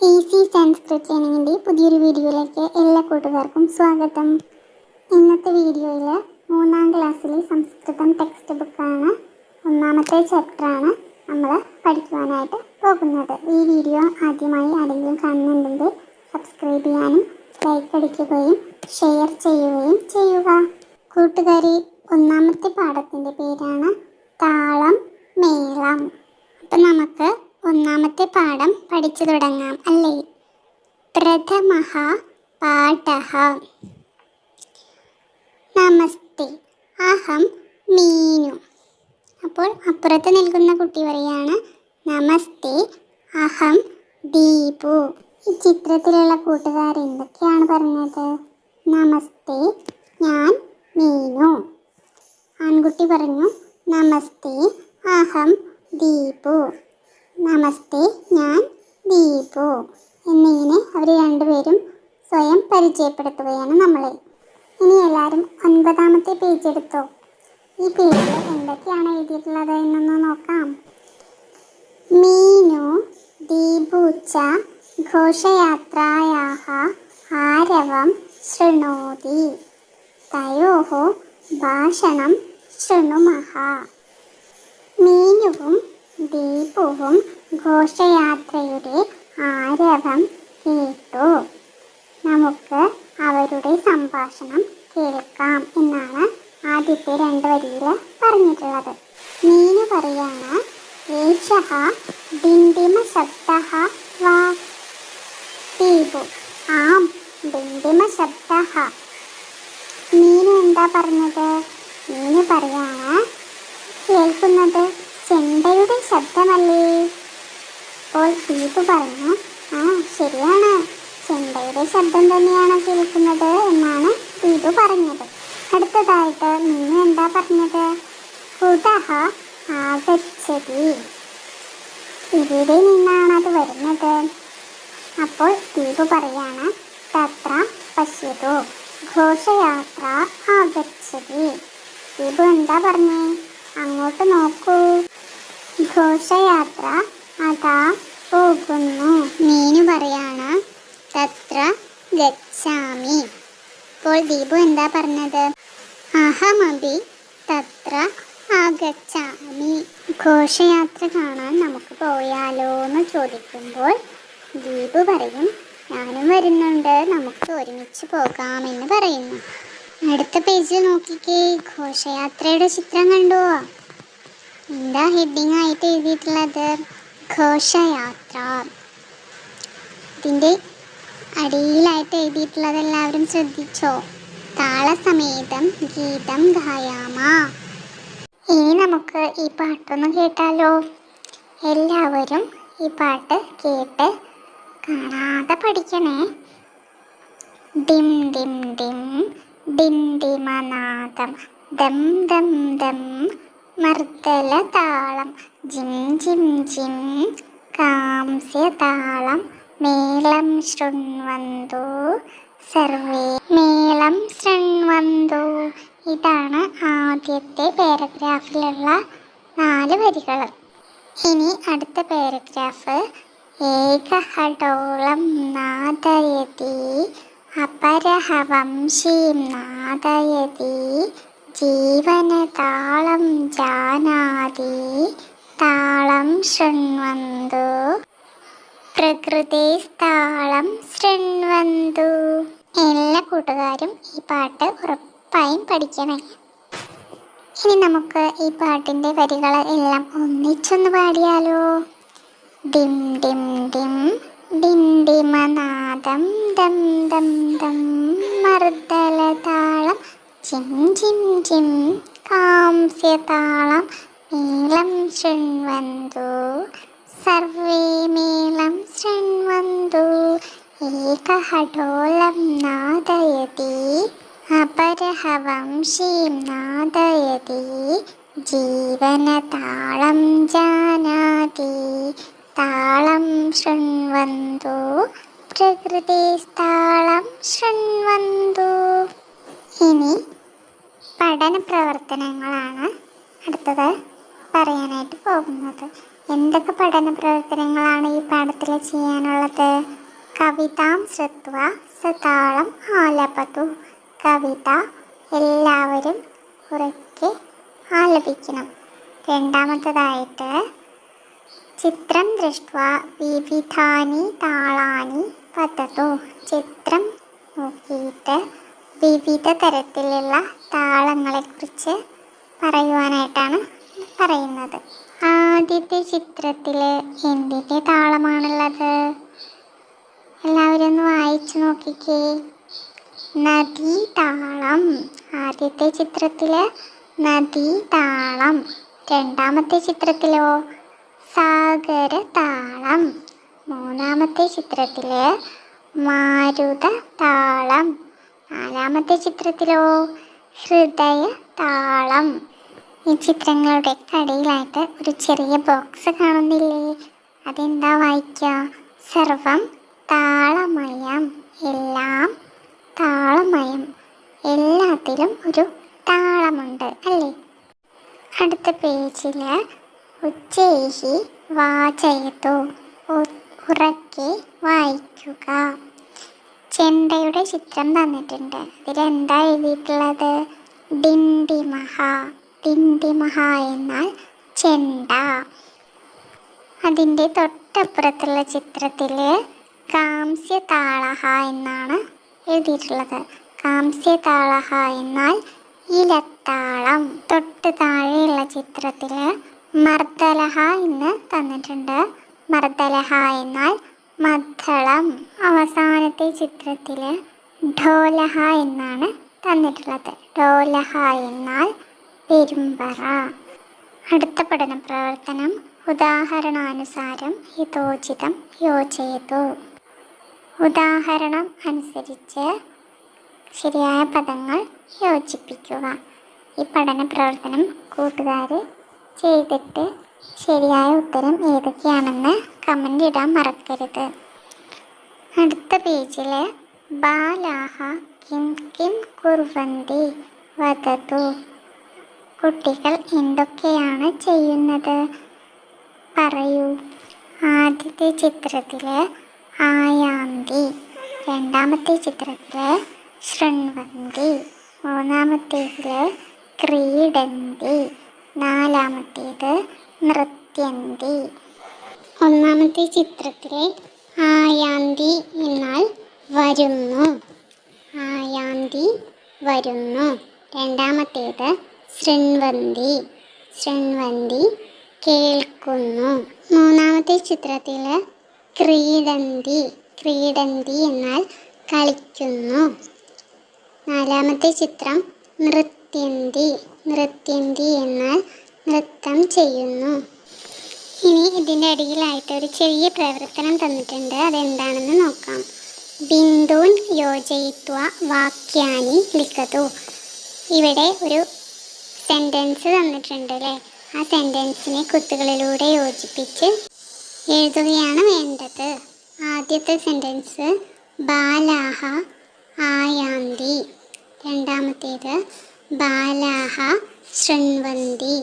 Easy Sanskrit ലേണിങ്ങിന്റെ പുതിയൊരു വീഡിയോയിലേക്ക് എല്ലാ കൂട്ടുകാർക്കും സ്വാഗതം. ഇന്നത്തെ വീഡിയോയിൽ മൂന്നാം ക്ലാസ്സിലെ സംസ്കൃതം ടെക്സ്റ്റ് ബുക്കാണ് ഒന്നാമത്തെ ചാപ്റ്ററാണ് നമ്മൾ പഠിക്കുവാനായിട്ട് പോകുന്നത്. ഈ വീഡിയോ ആദ്യമായി ആരെങ്കിലും കാണുന്നുണ്ടെങ്കിൽ സബ്സ്ക്രൈബ് ചെയ്യാനും ലൈക്ക് അടിക്കുകയും ഷെയർ ചെയ്യുകയും ചെയ്യുക. കൂട്ടുകാരി ഒന്നാമത്തെ പാഠത്തിന്റെ പേരാണ് താളം മേളം. അപ്പം നമുക്ക് ഒന്നാമത്തെ പാഠം പഠിച്ചു തുടങ്ങാം അല്ലേ? പ്രഥമ പാഠ നമസ്തേ. അഹം മീനു അപ്പോൾ അപ്പുറത്ത് നിൽക്കുന്ന കുട്ടി പറയാണ് നമസ്തേ അഹം ദീപു. ഈ ചിത്രത്തിലുള്ള കൂട്ടുകാർ എന്തൊക്കെയാണ് പറഞ്ഞത്? നമസ്തേ ഞാൻ മീനു ആൺകുട്ടി പറഞ്ഞു നമസ്തേ അഹം ദീപു. നമസ്തേ ഞാൻ ദീപു. എന്നിങ്ങനെ അവർ രണ്ടുപേരും സ്വയം പരിചയപ്പെടുത്തുകയാണ് നമ്മളെ. ഇനി എല്ലാവരും ഒൻപതാമത്തെ പേജ് എടുത്തോ? ഈ പേജിൽ എന്തൊക്കെയാണ് എഴുതിയിട്ടുള്ളത് എന്നൊന്ന് നോക്കാം. മീനു ദീപൂച്ച ഘോഷയാത്രായാഹ ആരവം ശൃണോതി തയോഹോ ഭാഷണം ശൃണുമഹ. മീനുവും ദീപുവും ഘോഷയാത്രയുടെ ആരവം കേട്ടു. നമുക്ക് അവരുടെ സംഭാഷണം കേൾക്കാം എന്നാണ് ആദ്യത്തെ രണ്ട് വരിയിൽ പറഞ്ഞിട്ടുള്ളത്. മീനു പറയാണ് ഏഷഃ ഡിണ്ടിമ ശബ്ദ വാ ദീപു ആം ഡിണ്ടിമ ശബ്ദ മീനു എന്താ പറഞ്ഞത്? മീനു പറയാണ് കേൾക്കുന്നത് ചെണ്ടയുടെ ശബ്ദമല്ലേ? അപ്പോൾ ദീപു പറഞ്ഞു ആ ശരിയാണ്. ചെണ്ടയുടെ ശബ്ദം തന്നെയാണ് കേൾക്കുന്നത് എന്നാണ് ദീപു പറഞ്ഞത്. അടുത്തതായിട്ട് നിന്ന് എന്താ പറഞ്ഞത്? കുതഹ ആഗച്ഛതി ഇവിടെ നിന്നാണ് അത് വരുന്നത്. അപ്പോൾ ദീപു പറയാണ് തത്ര പശ്യതു ഘോഷയാത്ര ആഗച്ഛതി ദീപു എന്താ പറഞ്ഞേ? അങ്ങോട്ട് നോക്കൂ. ഘോഷയാത്ര അതാ പോകുന്നു. മീനു പറയാണ് തത്ര ഗച്ഛാമി. ഇപ്പോൾ ദീപു എന്താ പറഞ്ഞത്? അഹമപി തത്ര ആഗച്ഛാമി. ഘോഷയാത്ര കാണാൻ നമുക്ക് പോയാലോ എന്ന് ചോദിക്കുമ്പോൾ ദീപു പറയും ഞാനും വരുന്നുണ്ട് നമുക്ക് ഒരുമിച്ച് പോകാമെന്ന് പറയുന്നു. അടുത്ത പേജിൽ നോക്കിക്കേ ഘോഷയാത്രയുടെ ചിത്രം കണ്ടുവോ എന്താ ഹെഡിങ് ആയിട്ട് എഴുതിയിട്ടുള്ളത്? ഘോഷയാത്ര. ഇതിന്റെ അടിയിലായിട്ട് എഴുതിയിട്ടുള്ളത് എല്ലാവരും ശ്രദ്ധിച്ചോ? താളസമേതം ഗീതം ഗായാമ. ഇനി നമുക്ക് ഈ പാട്ടൊന്ന് കേട്ടാലോ? എല്ലാവരും ഈ പാട്ട് കേട്ട് കാണാതെ പഠിക്കണേ. ഡിം ഡിം ഡിം ഡിം ഡിമനാദം ദം ദം ദം മർദ്ദല താളം. ജിം ജിം ജിം. കാംസ്യ താളം. മേളം ശൃണ്വന്തു സർവേ മേളം ശൃണ്വന്തു ഇതാണ് ആദ്യത്തെ പാരഗ്രാഫിലുള്ള നാല് വരികൾ. ഇനി അടുത്ത പാരഗ്രാഫ്. ഏകഹടോളം നാദയതി അപരഹവംശീം നാദയതി. ജീവനതാളം ജാനാതി താളം ശൃണ്വന്തു. പ്രകൃതിസ്താളം ശൃണ്വന്തു. എല്ലാ കൂട്ടുകാരും ഈ പാട്ട് ഉറപ്പായും പഠിക്കണേ. ഇനി നമുക്ക് ഈ പാട്ടിന്റെ വരികൾ എല്ലാം ഒന്നിച്ചൊന്ന് പാടിയാലോ? ഡിം ഡിം ഡിം ഡിം ഡിമനാദം ദം ദം ദം മർദ്ദലതാളം ചിം ചിം ചിം കാംസ്യതാളം മേളം ശൃണ്വന്തു. സർവേ മേളം ശൃണ്വന്തു. ഏകഹടോളം നാദയതി. അപരഹവംശീം നാദയതി. ജീവനതാളം ജാനാതി. താളം ശൃണ്വന്തു. പ്രകൃതിസ്താളം ശൃണ്വന്തു. ഇനി പഠന പ്രവർത്തനങ്ങളാണ് അടുത്തത് പറയാനായിട്ട് പോകുന്നത്. എന്തൊക്കെ പഠന പ്രവർത്തനങ്ങളാണ് ഈ പാഠത്തിൽ ചെയ്യാനുള്ളത്? കവിതാം ശ്രുത്വ സതാളം ആലപതു. കവിത എല്ലാവരും ഉറക്കെ ആലപിക്കണം. രണ്ടാമത്തതായിട്ട് ചിത്രം ദൃഷ്ട വിവിധാനി താളാനി പതതു. ചിത്രം നോക്കിയിട്ട് വിവിധ തരത്തിലുള്ള താളങ്ങളെക്കുറിച്ച് പറയുവാനായിട്ടാണ് പറയുന്നത്. ആദ്യത്തെ ചിത്രത്തിൽ എന്തിന്റെ താളമാണുള്ളത്? എല്ലാവരും ഒന്ന് വായിച്ചു നോക്കിക്കേ. നദീ താളം. ആദ്യത്തെ ചിത്രത്തിൽ നദീ താളം. രണ്ടാമത്തെ ചിത്രത്തിലോ? സാഗര താളം. മൂന്നാമത്തെ ചിത്രത്തിൽ മാരുത താളം. നാലാമത്തെ ചിത്രത്തിലോ? ഹൃദയ താളം. ഈ ചിത്രങ്ങളുടെ കടയിലായിട്ട് ഒരു ചെറിയ ബോക്സ് കാണുന്നില്ലേ? അതെന്താ വായിക്കുക സർവം താളമയം. എല്ലാം താളമയം. എല്ലാത്തിലും ഒരു താളമുണ്ട് അല്ലേ? അടുത്ത പേജിൽ ഉച്ചേഹി വാചയത്തു. ഉറക്കെ വായിക്കുക. ചെണ്ടയുടെ ചിത്രം തന്നിട്ടുണ്ട്. ഇതിലെന്താ എഴുതിയിട്ടുള്ളത്? ഡിണ്ടിമഹ ഡിണ്ടിമഹ എന്നാൽ ചെണ്ട. അതിന്റെ തൊട്ടപ്പുറത്തുള്ള ചിത്രത്തിൽ കാംസ്യ താളഹ എന്നാണ് എഴുതിയിട്ടുള്ളത്. കാംസ്യ താളഹ എന്നാൽ ഇലത്താളം. തൊട്ട് താഴെയുള്ള ചിത്രത്തിൽ മർദ്ദലഹ എന്ന് തന്നിട്ടുണ്ട്. മർദ്ദലഹ എന്നാൽ മദ്ദളം അവസാനത്തെ ചിത്രത്തിൽ ഢോലഹ എന്നാണ് തന്നിട്ടുള്ളത്. ഢോലഹ എന്നാൽ പെരുമ്പറ. അടുത്ത പഠന പ്രവർത്തനം ഉദാഹരണാനുസാരം ഹിതോചിതം യോജയതു. ഉദാഹരണം അനുസരിച്ച് ശരിയായ പദങ്ങൾ യോജിപ്പിക്കുക. ഈ പഠന പ്രവർത്തനം കൂട്ടുകാർ ചെയ്തിട്ട് ശരിയായ ഉത്തരം ഏതൊക്കെയാണെന്ന് കമന്റ് ഇടാൻ മറക്കരുത്. അടുത്ത പേജിൽ ബാലാഹ കിം കിം കുർവന്തി വധതു. കുട്ടികൾ എന്തൊക്കെയാണ് ചെയ്യുന്നത്? പറയൂ. ആദ്യത്തെ ചിത്രത്തിൽ ആയാന്തി രണ്ടാമത്തെ ചിത്രത്തിൽ ശൃൺവന്തി മൂന്നാമത്തേതിൽ ക്രീഡന്തി നാലാമത്തേത് നൃത്യന്തി. ഒന്നാമത്തെ ചിത്രത്തിലെ ആയാന്തി എന്നാൽ വരുന്നു. ആയാന്തി വരുന്നു. രണ്ടാമത്തേത് ശൃൺവന്തി. ശൃൺവന്തി കേൾക്കുന്നു. മൂന്നാമത്തെ ചിത്രത്തിൽ ക്രീഡന്തി. ക്രീഡന്തി എന്നാൽ കളിക്കുന്നു. നാലാമത്തെ ചിത്രം നൃത്യന്തി. നൃത്യന്തി എന്നാൽ നൃത്തം ചെയ്യുന്നു. ഇനി ഇതിന്റെ അടിയിലായിട്ട് ഒരു ചെറിയ പ്രവർത്തനം തന്നിട്ടുണ്ട്. അതെന്താണെന്ന് നോക്കാം. ബിന്ദുൻ യോജയിത്വ വാക്യാനി ലിഖതു. ഇവിടെ ഒരു സെന്റൻസ് തന്നിട്ടുണ്ട് അല്ലേ ആ സെന്റൻസിനെ കുത്തുകളിലൂടെ യോജിപ്പിച്ച് എഴുതുകയാണ് വേണ്ടത്. ആദ്യത്തെ സെന്റൻസ് ബാലാഹ ആയാന്തി. രണ്ടാമത്തേത് ബാലാഹ ശൃൺവന്തി.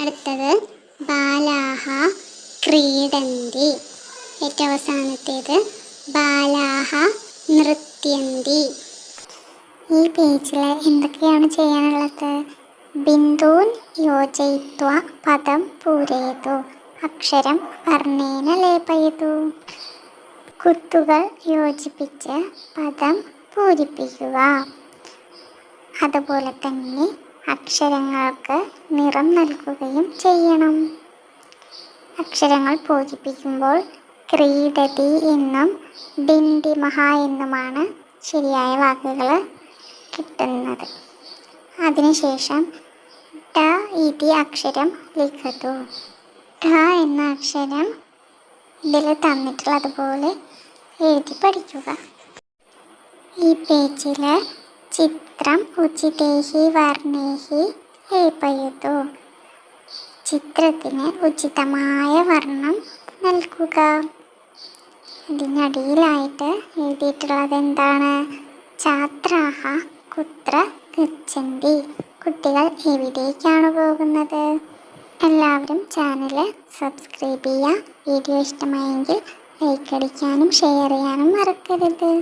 അടുത്തത് ബാലാഹ ക്രീഡന്തി. ഏറ്റവും അവസാനത്തേത് ബാലാഹ നൃത്യന്തി. ഈ പേജിൽ എന്തൊക്കെയാണ് ചെയ്യാനുള്ളത്? ബിന്ദൂൻ യോജയിത്വ പദം പൂരയതു അക്ഷരം വർണേന ലേപയതു. കുത്തുകൾ യോജിപ്പിച്ച് പദം പൂരിപ്പിക്കുക. അതുപോലെ തന്നെ അക്ഷരങ്ങൾക്ക് നിറം നൽകുകയും ചെയ്യണം. അക്ഷരങ്ങൾ പൂജിപ്പിക്കുമ്പോൾ ക്രീഡതി എന്നും ഡിൻഡിമഹ എന്നുമാണ് ശരിയായ വാക്കുകൾ കിട്ടുന്നത്. അതിനുശേഷം ട ഇതി അക്ഷരം ലിഖതു. ട എന്ന അക്ഷരം ഇതിൽ തന്നിട്ടുള്ളതുപോലെ എഴുതി പഠിക്കുക. ഈ പേജിൽ ചിത്രം ഉചിതേഹി വർണേഹി ലേപയതു ചിത്രത്തിന് ഉചിതമായ വർണം നൽകുക. ഇതിനടിയിലായിട്ട് എഴുതിയിട്ടുള്ളത് എന്താണ് ഛാത്രാഹ കുത്ര ഗച്ഛന്തി. കുട്ടികൾ എവിടേക്കാണ് പോകുന്നത്? എല്ലാവരും ചാനൽ സബ്സ്ക്രൈബ് ചെയ്യുക. വീഡിയോ ഇഷ്ടമായെങ്കിൽ ലൈക്ക് അടിക്കാനും ഷെയർ ചെയ്യാനും മറക്കരുത്.